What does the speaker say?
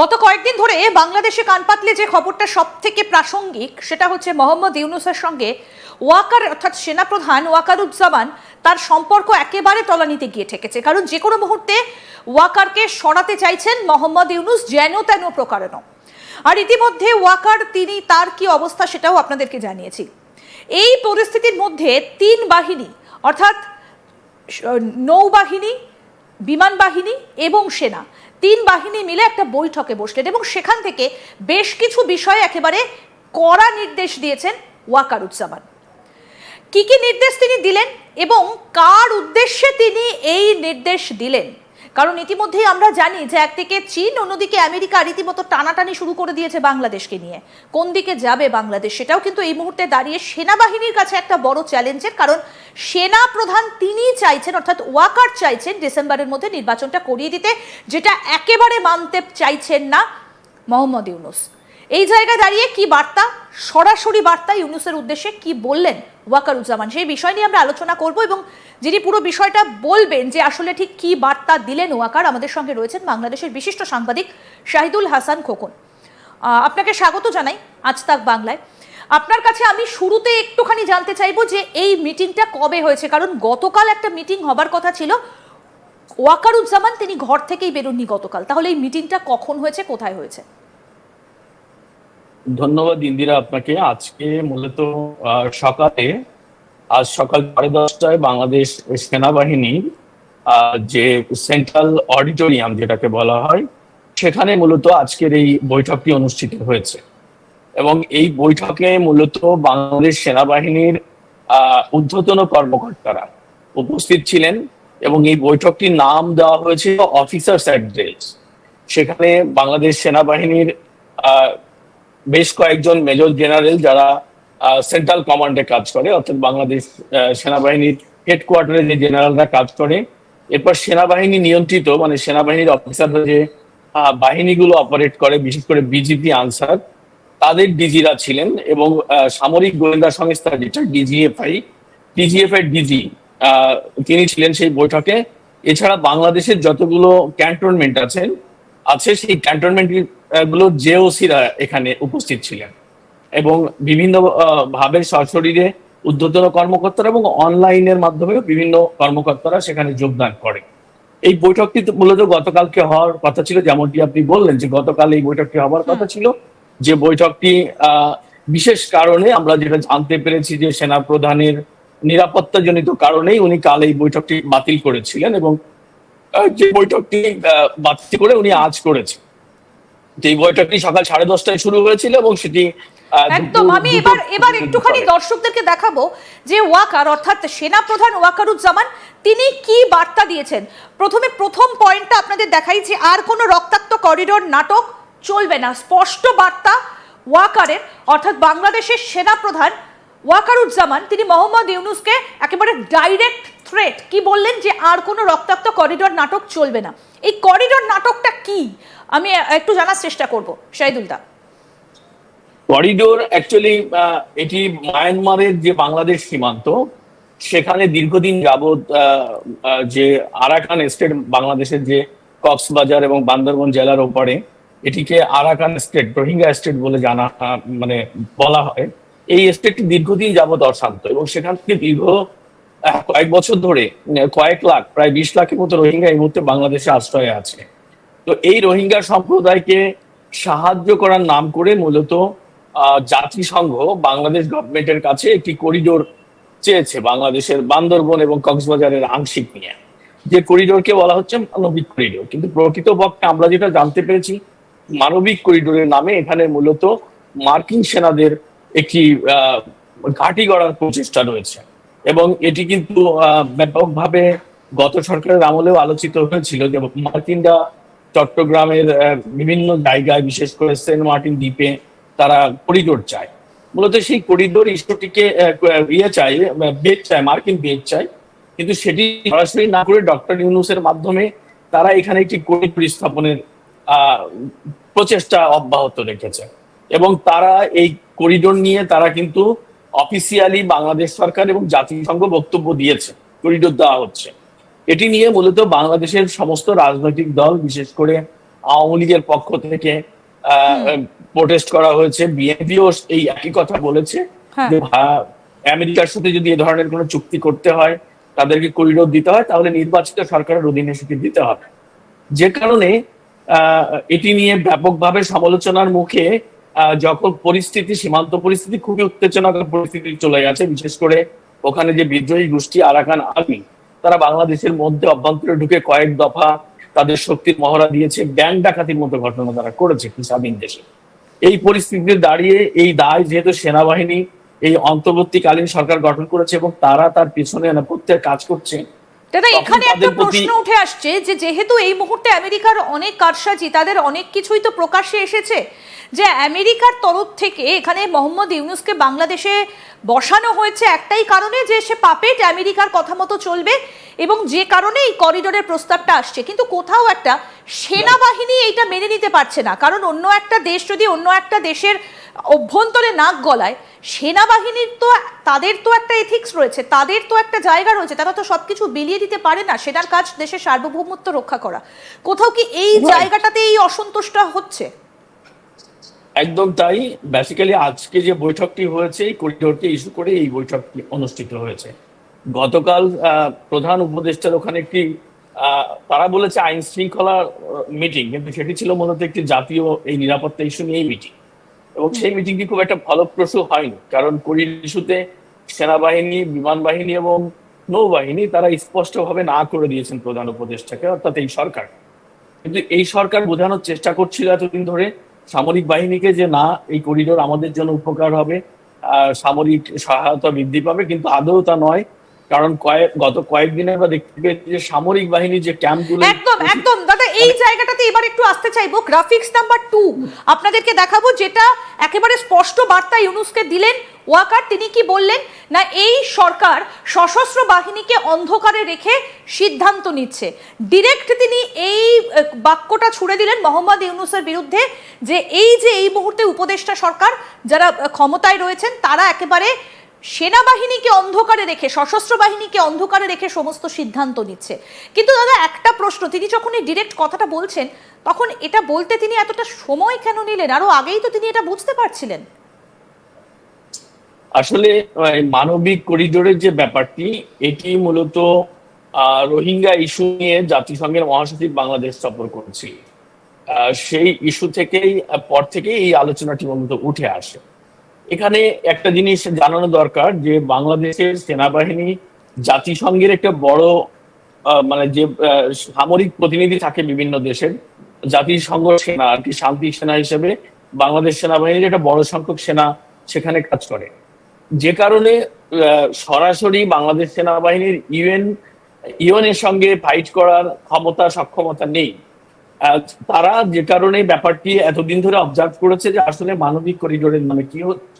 গত কয়েকদিন ধরে বাংলাদেশে কান পাতলে যে খবরটা সব থেকে প্রাসঙ্গিক, সেটা হচ্ছে মোহাম্মদ ইউনুসের সঙ্গে ওয়াকার, অর্থাৎ সেনাপ্রধান ওয়াকারুজ্জামান তার সম্পর্ক একেবারে তলানিতে গিয়ে ঠেকেছে। কারণ যে কোনো মুহূর্তে ওয়াকারকে সরাতে চাইছেন মোহাম্মদ ইউনুস, যেন তেন প্রকারেণ আর ইতিমধ্যে ওয়াকার, তিনি তার কি অবস্থা সেটাও আপনাদেরকে জানিয়েছি। এই পরিস্থিতির মধ্যে তিন বাহিনী, অর্থাৎ নৌবাহিনী, বিমান বাহিনী এবং সেনা তিন বাহিনী মিলে একটা বৈঠকে বসলেন এবং সেখান থেকে বেশ কিছু বিষয়ে একেবারে কড়া নির্দেশ দিয়েছেন ওয়াকারুজ্জামান। কি কি নির্দেশ তিনি দিলেন এবং কার উদ্দেশ্যে তিনি এই নির্দেশ দিলেন? কারণ ইতিমধ্যেই আমরা জানি যে একদিকে চীন, অন্যদিকে আমেরিকা রীতিমতো টানাটানি শুরু করে দিয়েছে বাংলাদেশকে নিয়ে। কোন দিকে যাবে বাংলাদেশ সেটাও কিন্তু এই মুহূর্তে দাঁড়িয়ে সেনাবাহিনীর কাছে একটা বড় চ্যালেঞ্জের কারণ সেনা প্রধান তিনি চাইছেন, অর্থাৎ ওয়াকার চাইছেন ডিসেম্বরের মধ্যে নির্বাচনটা করিয়ে দিতে, যেটা একেবারে মানতে চাইছেন না মোহাম্মদ ইউনুস। এই জায়গায় দাঁড়িয়ে কি বার্তা? সরাসরি বার্তা ইউনুসের উদ্দেশ্যে কি বললেন ওয়াকারুজ্জামান? সেই বিষয় নিয়ে আমরা আলোচনা করব এবং যিনি পুরো বিষয়টা বলবেন যে আসলে ঠিক কি বার্তা দিলেন ওয়াকার, আমাদের সঙ্গে রয়েছেন বাংলাদেশের বিশিষ্ট সাংবাদিক শাহিদুল হাসান খোকন। আপনাকে স্বাগত জানাই আজ তাক বাংলায়। আপনার কাছে আমি শুরুতে একটুখানি জানতে চাইব যে এই মিটিংটা কবে হয়েছে? কারণ গতকাল একটা মিটিং হবার কথা ছিল। ওয়াকারুজ্জামান, তিনি ঘর থেকেই বেরোননি গতকাল। তাহলে এই মিটিংটা কখন হয়েছে, কোথায় হয়েছে? ধন্যবাদ ইন্দিরা আপনাকে। আজকে মূলত সকালে, আজ সকাল সাড়ে দশটায় বাংলাদেশ সেনাবাহিনী যে সেন্ট্রাল অডিটোরিয়াম যেটাকে বলা হয়, সেখানে মূলত আজকের এই বৈঠকটি অনুষ্ঠিত হয়েছে। এবং এই বৈঠকে মূলত বাংলাদেশ সেনাবাহিনীর ঊর্ধ্বতন কর্মকর্তারা উপস্থিত ছিলেন এবং এই বৈঠকটির নাম দেওয়া হয়েছিল অফিসার্স অ্যাড্রেস সেখানে বাংলাদেশ সেনাবাহিনীর বেশ কয়েকজন মেজর জেনারেল যারা সেন্ট্রাল কমান্ডে কাজ করে, অর্থাৎ বাংলাদেশ সেনাবাহিনীর হেডকোয়ার্টারে যে জেনারেলরা কাজ করে। এরপর সেনাবাহিনী নিয়ন্ত্রিত মানে সেনাবাহিনীর অফিসাররা যে বাহিনীগুলো অপারেট করে, বিশেষ করে বিজিপি আনসার, তাদের ডিজিরা ছিলেন এবং সামরিক গোয়েন্দা সংস্থা যেটা, ডিজিএফআই ডিজিএফআই ডিজি তিনি ছিলেন সেই বৈঠকে। এছাড়া বাংলাদেশের যতগুলো ক্যান্টনমেন্ট আছেন আছে সেই ক্যান্টনমেন্টগুলো জেওসিরা এখানে উপস্থিত ছিলেন। এবং বিভিন্ন ভাবে সশরীরে উদ্যোতন কর্মকর্তারা এবং অনলাইনের মাধ্যমে বিভিন্ন কর্মকর্তারা সেখানে যোগদান করে। এই বৈঠকটি মূলত গতকালকে হওয়ার কথা ছিল যেমনটি আপনি বললেন যে গতকাল এই বৈঠকটি হওয়ার কথা ছিল। যে বৈঠকটি আহ, বিশেষ কারণে আমরা যেটা জানতে পেরেছি যে সেনা প্রধানের নিরাপত্তাজনিত কারণেই উনি কাল এই বৈঠকটি বাতিল করেছিলেন এবং যে বৈঠকটি বাতিল করে উনি আজ করেছেন। তো এই বৈঠকটি সকাল সাড়ে দশটায় শুরু হয়েছিল এবং সেটি একদম আমি এবার এবার একটুখানি দর্শকদেরকে দেখাবো যে ওয়াকার অর্থাৎ সেনা প্রধান ওয়াকারুজ্জামান তিনি কি বার্তা দিয়েছেন? প্রথমে প্রথম পয়েন্টটা আপনাদের দেখাই যে আর কোনো রক্তাক্ত করিডোর নাটক চলবে না। স্পষ্ট বার্তা ওয়াকারের অর্থাৎ বাংলাদেশের সেনা প্রধান ওয়াকারুজ্জামান তিনি মোহাম্মদ ইউনুসকে একেবারে ডাইরেক্ট থ্রেট কি বললেন যে আর কোনো রক্তাক্ত করিডোর নাটক চলবে না? এই করিডোর নাটকটা কি? আমি একটু জানার চেষ্টা করব, শাহিদুল দা। করিডোর অ্যাকচুয়ালি এটি মায়ানমারের যে বাংলাদেশ সীমান্ত, সেখানে দীর্ঘদিন যাবৎ যে আরাকান স্টেট বাংলাদেশের যে কক্সবাজার এবং বান্দরবন জেলার ওপরে, এটিকে আরাকান স্টেট, রোহিঙ্গা স্টেট বলে জানা মানে বলা হয়। এই স্টেটটি দীর্ঘদিন যাবৎ অশান্ত এবং সেখান থেকে দীর্ঘ কয়েক বছর ধরে কয়েক লাখ, প্রায় বিশ লাখের মতো রোহিঙ্গা এই মুহূর্তে বাংলাদেশে আশ্রয়ে আছে। তো এই রোহিঙ্গা সম্প্রদায়কে সাহায্য করার নাম করে মূলত জাতিসংঘ বাংলাদেশ গভর্নমেন্টের কাছে একটি করিডোর চেয়েছে বাংলাদেশের বান্দরবন এবং কক্সবাজারের আংশিক নিয়ে। যে করিডোরকে বলা হচ্ছে মানবিক করিডোর। কিন্তু প্রকৃতপক্ষে আমরা যেটা জানতে পেরেছি, মানবিক করিডোরের নামে এখানে মূলত মার্কিন সেনাদের একটি ঘাঁটি গড়ার প্রচেষ্টা রয়েছে। এবং এটি কিন্তু ব্যাপকভাবে গত সরকারের আমলেও আলোচিত হয়েছিল যে মার্কিনরা চট্টগ্রামের বিভিন্ন জায়গায়, বিশেষ করে সেন্ট মার্টিন দ্বীপে তারা করিডোর চায়। মূলত সেই করিডোর ইস্যুটিকে ইয়ে চায় বেদ চায়, মার্কিন বেদ চায়। কিন্তু সেটি সরাসরি না করে ডক্টর ইউনুসের মাধ্যমে তারা এখানে একটি করিডোর স্থাপনের প্রচেষ্টা অব্যাহত রেখেছে। এবং তারা এই করিডোর নিয়ে তারা কিন্তু অফিসিয়ালি বাংলাদেশ সরকার এবং জাতিসংঘ বক্তব্য দিয়েছে করিডোর দেওয়া হচ্ছে। এটি নিয়ে মূলত বাংলাদেশের সমস্ত রাজনৈতিক দল বিশেষ করে আওয়ামী লীগের পক্ষ থেকে প্রোটেস্ট করা হয়েছে। বিএনপিও এই একই কথা বলেছে হ্যাঁ। যে আমেরিকার সাথে যদি এ ধরনের কোনো চুক্তি করতে হয় তাদেরকে করিডোর দিতে হয় তাহলে নির্বাচিত সরকারের অধীনে সেটি দিতে হবে। যে কারণে আহ, এটি নিয়ে ব্যাপকভাবে সমালোচনার মুখে যখন পরিস্থিতি, সীমান্ত পরিস্থিতি খুবই উত্তেজনক পরিস্থিতি চলে গেছে, বিশেষ করে ওখানে যে বিদ্রোহী গোষ্ঠী আরাকান আর্মি, তারা বাংলাদেশের মধ্যে অভ্যন্তরে ঢুকে কয়েক দফা তাদের শক্তির মহড়া দিয়েছে, ব্যাংক ডাকাতির মতো ঘটনা তারা করেছে স্বাধীন দেশে। এই পরিস্থিতিতে দাঁড়িয়ে এই দায় যেহেতু সেনাবাহিনী, এই অন্তর্বর্তীকালীন সরকার গঠন করেছে এবং তারা তার পিছনে প্রত্যেক কাজ করছে দাদা এখানে একটা প্রশ্ন উঠে আসছে যে যেহেতু এই মুহূর্তে আমেরিকার অনেক কারসাজি তাদের অনেক কিছুই তো প্রকাশ্যে এসেছে যে আমেরিকার তরফ থেকে এখানে মোহাম্মদ ইউনুসকে বাংলাদেশে বসানো হয়েছে একটাই কারণে যে সে পাপেট আমেরিকার কথা মতো চলবে এবং যে কারণে এই করিডোরের প্রস্তাবটা আসছে। কিন্তু কোথাও একটা সেনাবাহিনী এইটা মেনে নিতে পারছে না কারণ অন্য একটা দেশ যদি অন্য একটা দেশের অভ্যন্তরে নাক গলায় সেনাবাহিনীর তো তাদের তো একটা এথিক্স রয়েছে তাদের তো একটা জায়গা রয়েছে তারা তো সবকিছু বিলিয়ে দিতে পারে না সেটার কাজ দেশের সার্বভৌমত্ব রক্ষা করা। কোথাও কি এই জায়গাটাতে এই অসন্তোষটা হচ্ছে? একদম তাই। বেসিক্যালি আজকে যে বৈঠকটি হয়েছে এই করিডোরকে ইস্যু করে এই বৈঠকটি অনুষ্ঠিত হয়েছে। গতকাল প্রধান উপদেষ্টার ওখানে একটি আহ, তারা বলেছে আইন শৃঙ্খলা মিটিং কিন্তু সেটি ছিল মূলত একটি জাতীয় এই নিরাপত্তা ইস্যু নিয়েই মিটিং এবং সেই মিটিংটি খুব একটা ফলপ্রসূ হয়নি। কারণ করিডোর ইস্যুতে সেনাবাহিনী বিমান বাহিনী এবং নৌবাহিনী তারা স্পষ্টভাবে না করে দিয়েছেন প্রধান উপদেষ্টাকে, অর্থাৎ এই সরকার। কিন্তু এই সরকার বোঝানোর চেষ্টা করছিল এতদিন ধরে সামরিক বাহিনীকে যে না, এই করিডোর আমাদের জন্য উপকার হবে সামরিক সহায়তা বৃদ্ধি পাবে, কিন্তু আদৌ তা নয়। কারণ কয়েক, গত কয়েকদিনে আমরা দেখতে পেয়েছি যে সামরিক বাহিনী যে ক্যাম্পগুলো একদম একদম এই জায়গাটাতে এবার একটু আসতে চাইব। গ্রাফিক্স নাম্বার টু আপনাদেরকে দেখাবো যেটা একেবারে স্পষ্ট বার্তা ইউনুসকে দিলেন। ওয়াকার, তিনি কি বললেন? না, এই সরকার সশস্ত্র বাহিনীকে অন্ধকারে রেখে সিদ্ধান্ত নিচ্ছে। ডিরেক্ট তিনি এই বাক্যটা ছুড়ে দিলেন মোহাম্মদ ইউনুসের বিরুদ্ধে যে এই যে এই মুহূর্তে উপদেষ্টা সরকার, যারা ক্ষমতায় রয়েছেন, তারা একেবারে সেনাবাহিনীকে অন্ধকারে রেখে, সশস্ত্র বাহিনীকে অন্ধকারে রেখে সমস্ত সিদ্ধান্ত নিচ্ছে। কিন্তু দাদা, একটা প্রশ্ন, তিনি যখন এই ডিরেক্ট কথাটা বলছেন, তখন এটা বলতে তিনি এতটা সময় কেন নিলেন? আরও আগেই তো তিনি এটা বুঝতে পারছিলেন। আসলে মানবিক করিডোরের যে ব্যাপারটি, এটি মূলত রোহিঙ্গা ইস্যু নিয়ে জাতিসংঘের মহাসচিব বাংলাদেশ সফর করছি। সেই ইস্যু থেকেই, পর থেকেই এই আলোচনাটি মূলত উঠে আসে। এখানে একটা জিনিস জানানো দরকার যে বাংলাদেশের সেনাবাহিনী জাতিসংঘের একটা বড় মানে যে সামরিক প্রতিনিধি থাকে বিভিন্ন দেশের, জাতিসংঘ সেনা, আর কি শান্তি সেনা হিসেবে বাংলাদেশ সেনাবাহিনীর একটা বড় সংখ্যক সেনা সেখানে কাজ করে। যে কারণে সরাসরি বাংলাদেশ সেনাবাহিনীর ইউএন, ইউএনের সঙ্গে ফাইট করার ক্ষমতা, সক্ষমতা নেই। তারা যে কারণে ব্যাপারটি এতদিন ধরে অবজার্ভ করেছে যে আসলে মানবিক করিডোরের নামে কি হচ্ছে?